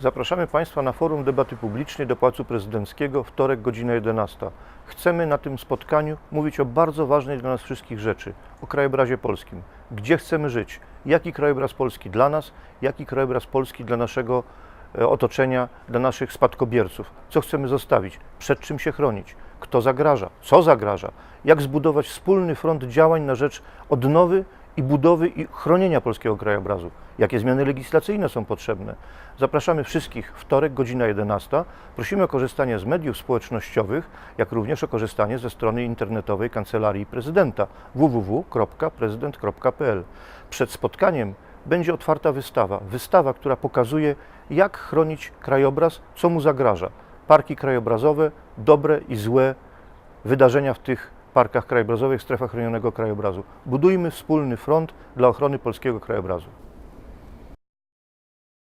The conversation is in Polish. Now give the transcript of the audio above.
Zapraszamy Państwa na forum debaty publicznej do Pałacu Prezydenckiego, wtorek, godzina 11. Chcemy na tym spotkaniu mówić o bardzo ważnej dla nas wszystkich rzeczy, o krajobrazie polskim. Gdzie chcemy żyć? Jaki krajobraz Polski dla nas? Jaki krajobraz Polski dla naszego e, otoczenia, dla naszych spadkobierców? Co chcemy zostawić? Przed czym się chronić? Kto zagraża? Co zagraża? Jak zbudować wspólny front działań na rzecz odnowy i budowy i chronienia polskiego krajobrazu. Jakie zmiany legislacyjne są potrzebne? Zapraszamy wszystkich wtorek, godzina 11. Prosimy o korzystanie z mediów społecznościowych, jak również o korzystanie ze strony internetowej Kancelarii Prezydenta www.prezydent.pl. Przed spotkaniem będzie otwarta wystawa. Wystawa, która pokazuje, jak chronić krajobraz, co mu zagraża. Parki krajobrazowe, dobre i złe wydarzenia w tych parkach krajobrazowych, strefach chronionego krajobrazu. Budujmy wspólny front dla ochrony polskiego krajobrazu.